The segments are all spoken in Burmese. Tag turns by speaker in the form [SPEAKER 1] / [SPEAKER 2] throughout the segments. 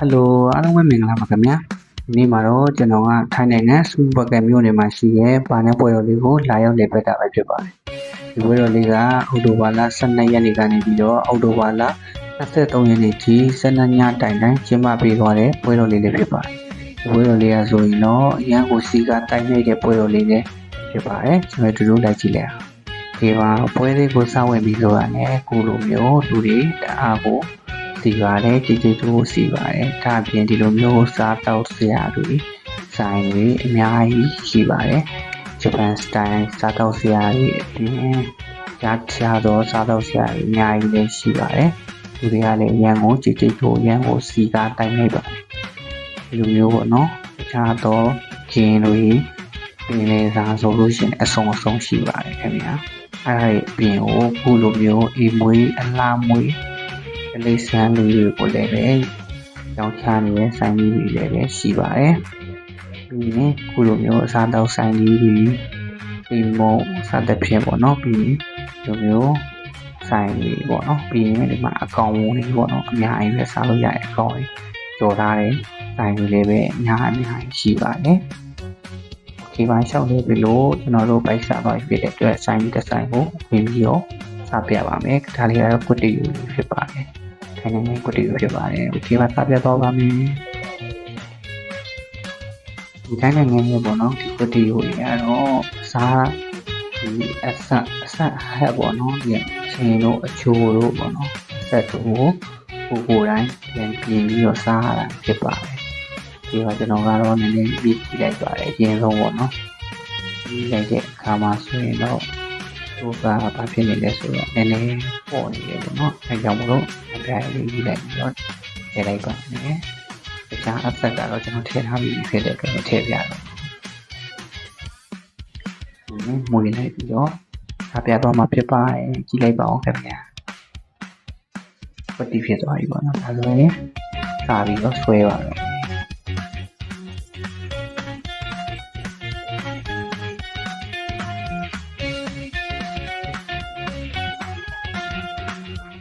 [SPEAKER 1] ဟယ်လိုအားလုံးပဲမင်္ဂလာပါခင်ဗျာဒီနေ့မှာတော့ကျွန်တော်ကထိုင်းနိုင်ငံစူဘကမြို့နယ်မှာရှိတဲ့ဘာနဲ့ပွဲတော်လေးကိုလာရောက်နေပတ်တာပဲဖြစ်ပါတယ်ဒီပွဲတော်လေးကအောက်တိုဘာလ12ရက်နေ့ကနေပြီးတော့အောက်တိုဘာလ23ရက်နေ့ထိ12ညတိုင်တိုင်ကျင်းပပေးသွားတဲ့ပွဲတော်လေးလေးဖြစ်ပါတယ်ဒီပွဲတော်လေးကဆိုရင်တော့အရန်ကိုစီကတိုင်နေတဲ့ပွဲတော်လေးလေးဖြစ်ပါတယ်ကျွန်တော်တို့လိုက်ကြည့်လိုက်အောင်ဒီမှာပွဲလေးကိုစဝင်ပြီးလို့ရတယ်ကိုလိုမျိုးလူတွေတအားကို စီပါတယ်ကြည်ကြည်တူစီပါတယ်ဒါအပြင်ဒီလိုမျိုးစားတော့ဆရာတွေဆိုင်တွေအများကြီးရှိပါတယ်ဂျပန်စတိုင်စားတော့ဆရာတွေအပြင်ရချာတော့စားတော့ဆရာတွေအများကြီးလည်းရှိပါတယ်လူတွေကလည်းအရန်ကိုကြည်ကြည်တူအရန်ကိုစီကားတိုင်နေပါတယ်ဒီလိုမျိုးပေါ့နော်တခြားတော့ဂျင်းတွေပြင်လေစားဆိုလို့ရှိရင်အစုံအစုံရှိပါတယ်ခင်ဗျာအဲ့ဒါအပြင်ကိုခုလိုမျိုးအေးမွေးအလားမွေး ကလေးဆန်းလေးတွေကိုလည်းပဲကြောင်းချနေတဲ့ဆိုင်လေးတွေလည်းပဲရှိပါတယ်။ပြီးရင်ခုလိုမျိုးအစားတောက်ဆိုင်လေးတွေဒီမုံစသဖြင့်ပေါ့နော်ပြီးရင်ဒီလိုမျိုးဆိုင်လေးပေါ့နော်ပြီးရင်ဒီမှာအကောင်ဝန်းလေးပေါ့နော်အများကြီးပဲစားလို့ရတဲ့အကောင်လေးကြော်ထားတဲ့ဆိုင်လေးလည်းပဲအများအများကြီးရှိပါတယ်။ Okay ပါရှောက်လေးပြီလို့ကျွန်တော်တို့ပိုက်စားသွားဖြစ်တဲ့အတွက်ဆိုင်လေးတစ်ဆိုင်ကိုဝင်ပြီးတော့စပြပါမယ်။ဒါလေးကတော့ကွတ်တီယူဖြစ်ပါတယ်။ ထိုင်နေကွတီဖြစ်ပါတယ်။ဒီမှာစပြတော့ပါမယ်။ဒီတိုင်းနိုင်ငံရဲ့ပေါ့နော်ဒီကွတီကိုရတော့စားဒီအဆက်အဆက်ဟဲ့ပေါ့နော်ဒီချင်းတို့အချိုးတို့ပေါ့နော်ဆက်တို့ကိုကိုယ်တိုင်းပြန်ပြင်ပြီးတော့စားရတာဖြစ်ပါတယ်။ဒီမှာကျွန်တော်ကတော့နည်းနည်းပြီးကြည့်လိုက်ပါတယ်အရင်ဆုံးပေါ့နော်။ဒီလိုက်တဲ့အခါမှာဆိုရင်တော့ သူကဘာဖြစ်နေလဲဆိုတော့နည်းနည်းပေါ့နေတယ်ပေါ့နော်အဲကြောင့်မလို့အပြားလေးကြီးလိုက်ပြီးတော့ထည့်လိုက်ပါမယ်တခြားအဆက်ကတော့ကျွန်တော်ထည့်ထားပြီးဖြစ်တဲ့အတွက်ထည့်ပြတော့ဒီမွေးလိုက်ပြီးတော့အပြားတော့မှဖြစ်ပါတယ်ကြည့်လိုက်ပါအောင်ခင်ဗျာပတိဖြစ်သွားပြီပေါ့နော်ဒါဆိုရင်စာပြီးတော့ဆွဲပါတော့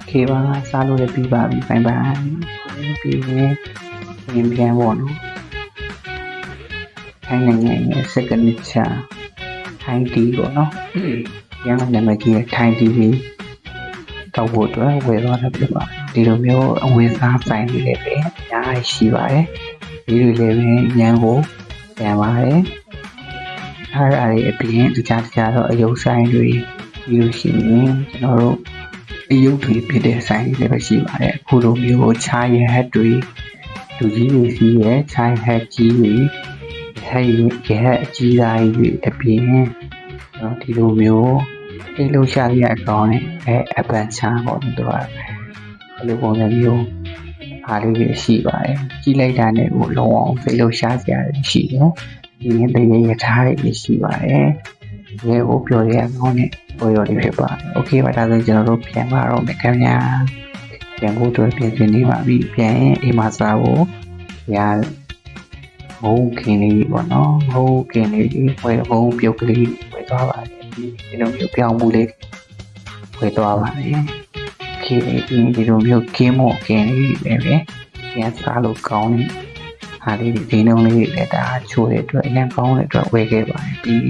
[SPEAKER 1] ခေပါစားလို့လည်းပြီးပါပြီဘိုင်ဘိုင်ပြီးရင်ရင်ပြန်ပေါ့နော်ထိုင်းနိုင်ငံရဲ့စကနစ်ချာထိုင်းတီပေါ့နော်ရန်ကုန်နာမည်ကြီးထိုင်းတီပြီးတောက်ဖို့အတွက်ဝယ်သွားတာဖြစ်ပါတယ်ဒီလိုမျိုးအဝယ်စားဆိုင်တွေလည်းပဲအများကြီးရှိပါတယ်ဒီလိုလည်းပဲရန်ကိုပြန်ပါတယ်အားအားအပြင်တခြားတခြားတော့အယုတ်ဆိုင်တွေပြီးလို့ရှိရင်ကျွန်တော်တို့ အယုတ်တွေဖြစ်တဲ့ဆိုင်တွေလည်းပဲရှိပါတယ်အခုလိုမျိုးချားရဟတ်တွေလူကြီးတွေစီးရဲ့ချားဟတ်ကြီးတွေဟဲ့ရဟတ်အကြီးသားကြီးတွေအပြင်နော်ဒီလိုမျိုးအိတ်လို့ရှာရတဲ့အကောင်နဲ့အဲအပန်ချားပေါ့သူကဘယ်လိုပုံစံမျိုးအားလေးတွေရှိပါတယ်ကြီးလိုက်တာနဲ့ကိုလုံးအောင်ဖိလို့ရှားစရာတွေရှိတယ်ဒီနေ့တရေရထားတွေရှိပါတယ် ရဲကိုပြောရအောင်နဲ့ပေါ်ရလေးဖြစ်ပါတယ်။ Okay ပါဒါဆိုကျွန်တော်တို့ပြန်ပါတော့မယ်ခင်ဗျာ။ပြန်ဖို့အတွက်ပြင်ဆင်နေပါပြီ။ပြန်ရင်အိမ်မှာစားဖို့ရမုန်းခင်လေးပေါ့နော်။မုန်းခင်လေးဝယ်မုန်းပြုတ်ကလေးဝယ်သွားပါတယ်။ဒီလိုမျိုးပြောင်းမှုလေးဝယ်သွားပါတယ်။ခေဒီဒီလိုမျိုးကင်းမို့ကင်းလေးလည်းပဲပြန်စားလို့ကောင်းတယ်။ဟာလေးဒီဒီနှုံးလေးလည်းဒါချိုးတဲ့အတွက်အရင်ကောင်းတဲ့အတွက်ဝယ်ခဲ့ပါတယ်။ပြီး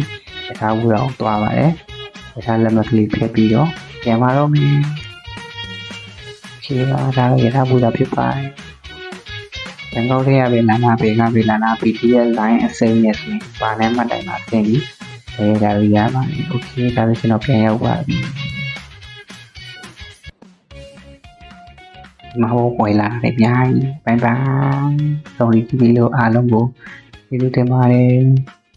[SPEAKER 1] တခြားဘူးတော့သွားပါတယ်။တခြားလက်မှတ်ကလေးဖြတ်ပြီးတော့ပြန်มาတော့မယ်။ခေပါဒါရထားဘူးတာဖြစ်ပါတယ်။ရန်ကုန်ထဲရပဲနာနာပေကပဲနာနာ PDF line အစိမ်းနဲ့ဆိုရင်ဘာနဲ့မှတိုင်မှာသင်ပြီးအဲဒါရရပါတယ်။ Okay ဒါဆိုကျွန်တော်ပြန်ရောက်ပါပြီ။မဟုတ်ဝင်လာတယ်အများကြီးဘိုင်ဘိုင်ဆုံးလေးကြည့်ပြီးလို့အားလုံးကိုကျေးဇူးတင်ပါတယ်။